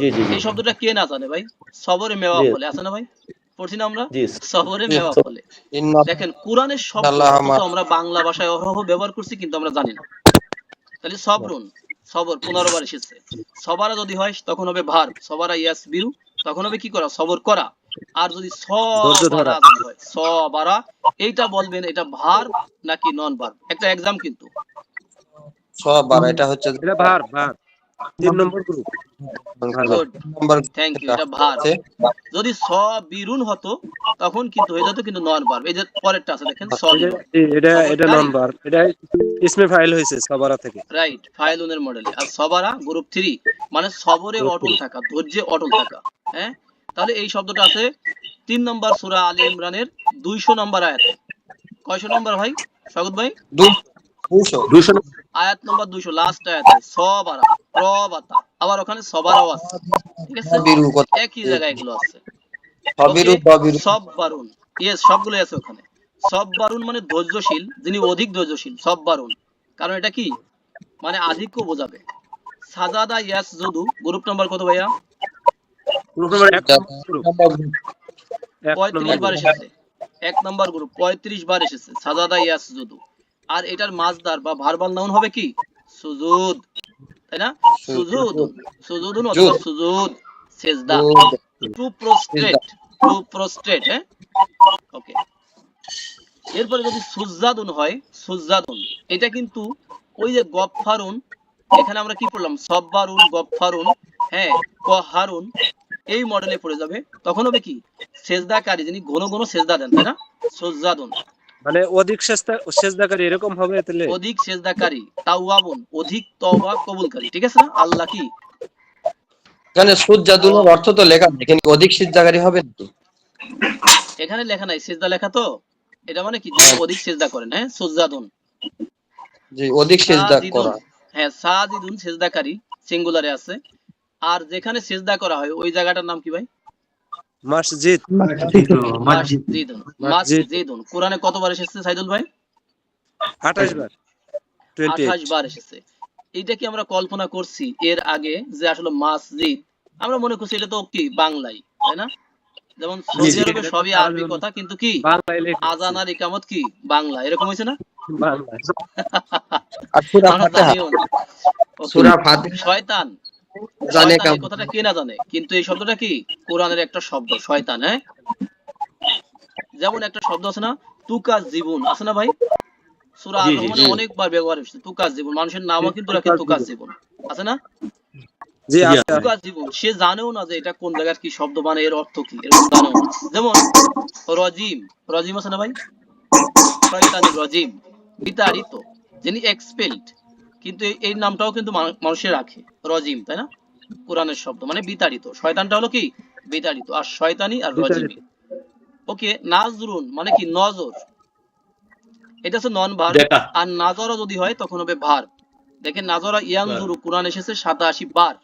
জি জি জি। এই শব্দটা কে না জানে ভাই? সবরে মেওয়া আছে না ভাই? পড়ছি না আমরা? সবরে মেওয়া দেখেন কোরআনের শব্দ আমার- বাংলা ভাষায় অহরহ ব্যবহার করছি কিন্তু আমরা জানি না। তাহলে সবরুন সবর এসেছে। সবারা যদি হয় তখন হবে ভার। সবারা ইয়াস বিরু তখন হবে কি করা? সবর করা। আর যদি সবারা হয় সবারা এইটা বলবেন এটা ভার নাকি নন ভার একটা এক্সাম কিন্তু। সব আর এটা হচ্ছে এটা ভার ভার। তিন নম্বর গ্রুপ গুড থ্যাংক ইউ এটা ভার যদি স বিরুন হতো তখন কিন্তু হয়ে যেত কিন্তু নন ভার এই যে পরেরটা আছে দেখেন স এটা এটা নন ভার এটা ইসমে ফাইল হয়েছে সবারা থেকে। রাইট ফাইলুনের মডেলে আর সবারা গ্রুপ থ্রি মানে সবরে অটল থাকা ধৈর্যে অটল থাকা হ্যাঁ? তাহলে এই শব্দটা আছে তিন নম্বর সূরা আলী ইমরানের দুইশো নম্বর আয়াতে। কয়শো নম্বর ভাই? স্বাগত ভাই। দুই দুশো দুশো আয়াত নম্বর দুইশো লাস্ট আয়াতে সবারা প্রবাতা আবার ওখানে সবারাও আছে। ঠিক আছে? একই জায়গায় এগুলো আছে। সব বারুন ইয়েস সবগুলো আছে ওখানে। সব বারুন মানে ধৈর্যশীল যিনি অধিক ধৈর্যশীল সব বারুন কারণ এটা কি? মানে আধিক্য বোঝাবে। সাজাদা ইয়াস যদু গ্রুপ নাম্বার কত ভাইয়া? গ্রুপ নাম্বার এক নম্বর গ্রুপ এক পঁয়ত্রিশ বার এসেছে। এক নাম্বার গ্রুপ পঁয়ত্রিশ বার এসেছে সাজাদা ইয়াস যদু আর এটার মাছদার বা ভার্বাল নাউন হবে কি? সুজুদ। তাই না? সুজুদ। সুজুদুন অথবা সুজুদ সেজদা। টু প্রস্ট্রেট টু প্রস্ট্রেট হ্যাঁ? ওকে এরপরে যদি সুজাদুন হয় সুজাদুন এটা কিন্তু ওই যে গফফারুন এখানে আমরা কি পড়লাম? সব্বারুন গফফারুন হ্যাঁ কহারুন এই মডেলে পড়ে যাবে। তখন হবে কি? সেজদাকারী যিনি ঘন ঘন সেজদা দেন তাই না? সুজাদুন মানে অধিক সেজদা সেজদাকারী এরকম হবে তাহলে? অধিক সেজদাকারী তাওয়াবুন অধিক তওবা কবুলকারী ঠিক আছে না? আল্লাহ কি? এখানে সুজাদুনের অর্থ তো লেখা নেই কিন্তু অধিক সিদ্ধাকারী হবে নাকি এখানে লেখা নাই সেজদা লেখা তো? এটা মানে কি? যিনি অধিক সেজদা করেন হ্যাঁ? সুজাদুন যে অধিক সিদ্ধা সাজিদুন। করা। হ্যাঁ সাজিদুন সেজদাকারী সিঙ্গুলারে আছে। আর যেখানে সেজদা করা হয় ওই জায়গাটার নাম কি ভাই? মসজিদ। মাসজিদুন কোরআনে কতবার এসেছে সাইদুল ভাই? আঠাশ বার। টোয়েন্টি আঠাশ বার এসেছে। এইটা কি আমরা কল্পনা করছি এর আগে যে আসলে মসজিদ? আমরা মনে করছি এটা তো কি? বাংলাই তাই না? যেমন সৌদি আরবে সবই আরবি কথা কিন্তু কি? আজান আর ইকামত কি? বাংলা। এরকম হয়েছে না? বাংলায়। সূরা ফাতিহা। জানিও না। Okay, সূরা ফাতিহা। শয়তান। জানে কথাটা কে না জানে কিন্তু এই শব্দটা কি? কোরআনের একটা শব্দ শয়তান হ্যাঁ? যেমন একটা শব্দ আছে না তুকাজ জীবন আছে না ভাই? সূরা অনেকবার ব্যবহার হচ্ছে তুকাজ জীবন। মানুষের নামও কিন্তু রাখে তুকাজ জীবন। আছে না? জি আছে জীবন সে জানেও না যে এটা কোন জায়গার কি শব্দ মানে এর অর্থ কি এরকম জানেও না। যেমন রজিম রজিম আছে না ভাই? রজিম বিতাড়িত যিনি এক্সপেলড কিন্তু এই- নামটাও কিন্তু মানু- মানুষের রাখে। রজিম তাই না? কোরআনের শব্দ মানে বিতাড়িত। শয়তানটা হলো কি? বিতাড়িত। আর শয়তানি আর রজিমি। ওকে নাজরুন মানে কি? নজর। এটা হচ্ছে নন ভার আর নাজরা যদি হয় তখন হবে ভার দেখেন নাজরা ইয়ানজুরু কোরআন এসেছে সাতাশি বার।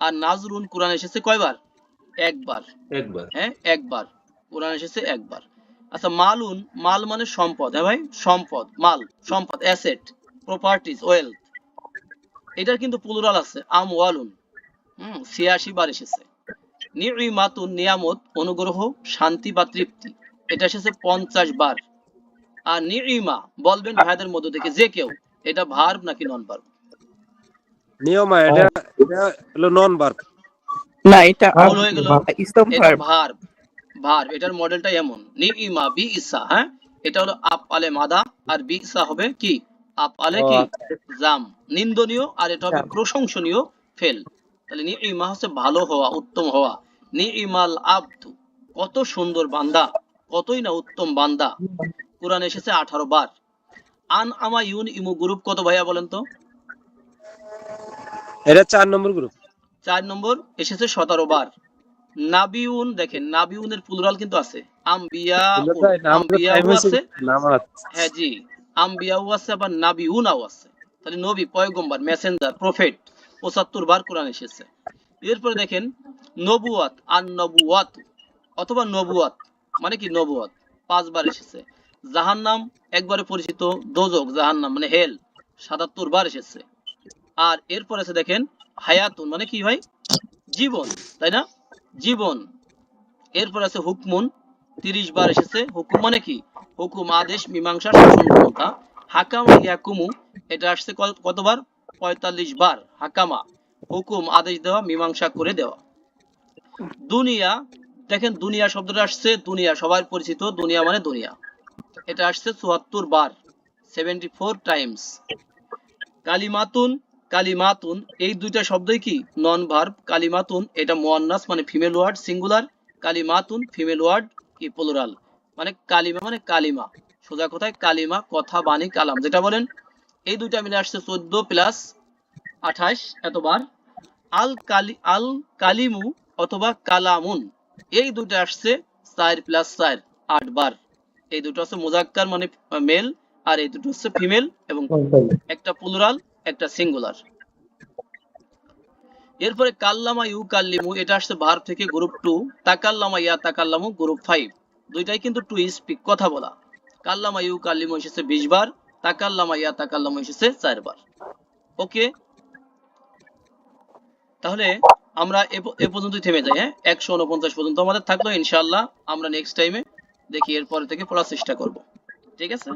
আর নাজরুন কোরআন এসেছে কয়বার একবার। একবার। হ্যাঁ একবার। কোরআন এসেছে একবার। আচ্ছা মালুন মাল মানে সম্পদ। হ্যাঁ ভাই? সম্পদ মাল সম্পদ অ্যাসেট প্রপার্টিজ ওয়েলথ এটার কিন্তু প্লুরাল আছে আম ওয়ালুন হুম ছিয়াশি বার এসেছে। নিয়ামত অনুগ্রহ শান্তি বা তৃপ্তি। এটা এসেছে পঞ্চাশ বার। আর নিইমা বলবেন ভাইদের মধ্য থেকে যে কেউ এটা ভার্ব নাকি নন ভার্ব নিয়মা এটা এটা হলো নন ভার্ব না এটা ভুল হয়ে গেল। এটা ভার্ব ভার্ব ভার্ব এটার মডেলটা এমন। নিইমা বি ইসা হ্যাঁ? এটা হলো আপ আলে মাদা আর বি ইসা হবে কি? আলে কি জাম নিন্দনীয় আর এটা হবে প্রশংসনীয় ফেল। তাহলে নিইমা হচ্ছে ভালো হওয়া উত্তম হওয়া। নিইমাল আব্দু কত সুন্দর বান্দা কতই না উত্তম বান্দা। কোরআন এসেছে আঠারো বার। আন আমা ইউন ইমু গ্রুপ কত ভাইয়া বলেন তো? এটা চার নম্বর গ্রুপ। চার নম্বর এসেছে সতেরো বার। নাবিউন দেখেন নাবিউনের প্লুরাল কিন্তু আছে। আম্বিয়া আম্বিয়াও আছে। হ্যাঁ জি। আম্বিয়াও আছে আবার নাবিউনাও আছে তাহলে নবী পয়গম্বর মেসেঞ্জার প্রফেট পঁচাত্তর বার কোরআন এসেছে। এরপরে দেখেন, নবুয়াত আর নবুয়াত অথবা নবুয়াত মানে কি নবুয়াত? পাঁচবার এসেছে। জাহান্নাম একবারে পরিচিত, দোজক জাহান নাম মানে হেল, সাতাত্তর বার এসেছে। আর এরপর আছে দেখেন, হায়াতুন মানে কি ভাই? জীবন, তাই না? জীবন। এরপর আছে হুকমুন তিরিশ বার এসেছে। হুকুম মানে কি? হুকুম, আদেশ, মীমাংসা, শাসন ক্ষমতা। হাকামা ইয়াকুমু, এটা আসছে কতবার? পঁয়তাল্লিশ বার। হাকামা, হুকুম, আদেশ দেওয়া, মীমাংসা করে দেওয়া। দুনিয়া, দেখেন দুনিয়া শব্দটা আসছে, দুনিয়া, সবার পরিচিত, দুনিয়া মানে দুনিয়া। এটা আসছে চুয়াত্তর বার সেভেন্টি ফোর টাইমস কালিমাতুন কালিমাতুন, এই দুইটা শব্দই কি? নন ভার্ব কালিমাতুন, এটা মোয়ান্নাস মানে ফিমেল ওয়ার্ড সিঙ্গুলার কালিমাতুন ফিমেল ওয়ার্ড কি প্লুরাল মানে কালিমা মানে কালিমা। সোজা কথায় কালিমা কথা বাণী কালাম। যেটা বলেন এই দুইটা মিলে আসছে চোদ্দ প্লাস আঠাশ এতবার। আল কালি আল কালিমু অথবা কালামুন। এই দুটো আসছে চার প্লাস চার আট বার এই দুটো হচ্ছে মোজাক্কার মানে মেল আর এই দুটো হচ্ছে ফিমেল এবং একটা প্লুরাল একটা সিঙ্গুলার এরপরে কাল্লামা ইউ কাল্লিমু এটা আসছে ভার্ব থেকে গ্রুপ টু তাকাল্লামা ইয়া, তাকাল্লামু গ্রুপ ফাইভ দুইটাই কিন্তু টু স্পিক কথা বলা। কাল্লামা ইউ কাল্লিমু এসেছে বিশ বার, তাকাল্লামা ইয়া, তাকাল্লামু এসেছে চার বার। ওকে? তাহলে আমরা এ পর্যন্তই থেমে যাই হ্যাঁ? একশো উনপঞ্চাশ পর্যন্ত আমাদের থাকল, ইনশাআল্লাহ। আমরা নেক্সট টাইমে দেখি, এরপরে থেকে পড়ার চেষ্টা করব। ঠিক আছে?